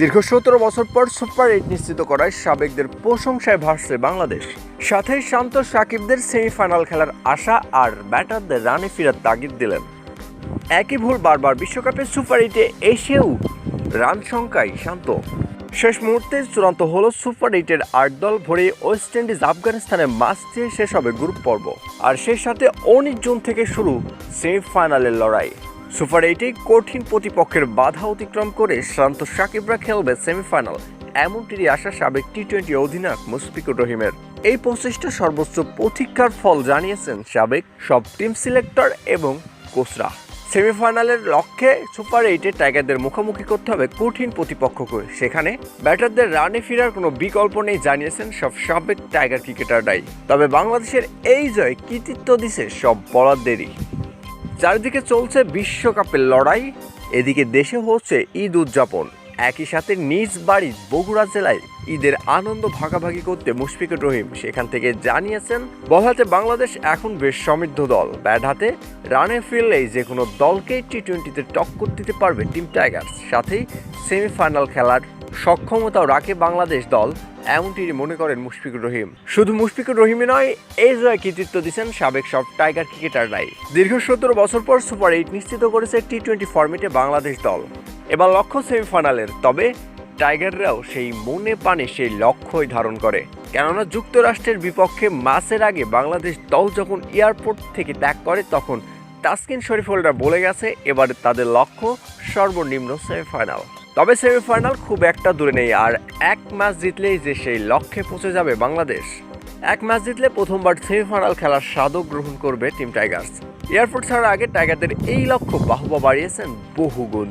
দীর্ঘ সতেরো বছর পর সুপার এইট নিশ্চিত করায় সাবেকদের প্রশংসায় ভাসছে বাংলাদেশ। সাথে শান্ত সাকিবদের সেমিফাইনাল খেলার আশা আর ব্যাটারদের রানে ফেরার তাগিদ দিলেন। একই ভুল বারবার বিশ্বকাপে সুপার এইটে এসেও রান সংখ্যায় শান্ত। শেষ মুহূর্তে চূড়ান্ত হল সুপার এইটের আট দল ভরে ওয়েস্ট ইন্ডিজ আফগানিস্তানে মাস দিয়ে শেষ হবে গ্রুপ পর্ব। আর সেই সাথে উনিশ জুন থেকে শুরু সেমিফাইনালের লড়াই। সুপার এইটেই কঠিন প্রতিপক্ষের বাধা অতিক্রম করে শ্রান্ত সাকিবরা খেলবে সেমিফাইনাল। এমনটিরই আশা সাবেক টি টোয়েন্টি অধিনায়ক মুশফিকুর রহিমের। এই প্রচেষ্টা সর্বোচ্চ প্রতীক্ষার ফল জানিয়েছেন সাবেক সব টিম সিলেক্টর এবং কোচরা। সেমিফাইনালের লক্ষ্যে সুপার এইটে টাইগারদের মুখোমুখি করতে হবে কঠিন প্রতিপক্ষকে। সেখানে ব্যাটারদের রানে ফেরার কোনো বিকল্প নেই জানিয়েছেন সব সাবেক টাইগার ক্রিকেটাররাই। তবে বাংলাদেশের এই জয় কৃতিত্ব দিছে সব বলারদেরই। চারিদিকে চলছে বিশ্বকাপের লড়াই, এদিকে দেশে হচ্ছে ঈদ উদযাপন। একই সাথে নিজ বাড়ি বগুড়া জেলায় ঈদের আনন্দ ভাগাভাগি করতে মুশফিকুর রহিম সেখান থেকে জানিয়েছেন বল হাতে বাংলাদেশ এখন বেশ সমৃদ্ধ দল। ব্যাট হাতে রানে ফিরলেই যে কোনো দলকেই টি টোয়েন্টিতে টক্কর দিতে পারবে টিম টাইগার্স। সাথেই সেমিফাইনাল খেলার সক্ষমতাও রাখে বাংলাদেশ দল। এমনটি মনে করেন মুশফিকুর রহিম। শুধু মুশফিকুর রহিমই নয় এই জয় কৃতিত্ব দিচ্ছেন সাবেক সব টাইগার ক্রিকেটাররাই। দীর্ঘ সতেরো বছর পর সুপার এইট নিশ্চিত করেছে টি টোয়েন্টি ফর্মেটে বাংলাদেশ দল। এবার লক্ষ্য সেমিফাইনালের, তবে টাইগাররাও সেই মনে পানে সেই লক্ষ্যই ধারণ করে। কেননা যুক্তরাষ্ট্রের বিপক্ষে মাসের আগে বাংলাদেশ দল যখন এয়ারপোর্ট থেকে ত্যাগ করে, তখন তাসকিন শরীফুলরা বলে গেছে, এবারে তাদের লক্ষ্য সর্বনিম্ন সেমিফাইনাল। তবে সেমিফাইনাল খুব একটা দূরে নেই, আর এক ম্যাচ জিতলেই যে সেই লক্ষ্যে পৌঁছে যাবে বাংলাদেশ। এক ম্যাচ জিতলে প্রথমবার সেমিফাইনাল খেলার স্বাদও গ্রহণ করবে টিম টাইগার্স। এয়ারপোর্ট ছাড়ার আগে টাইগারদের এই লক্ষ্য বাহবা বাড়িয়েছেন বহুগুণ।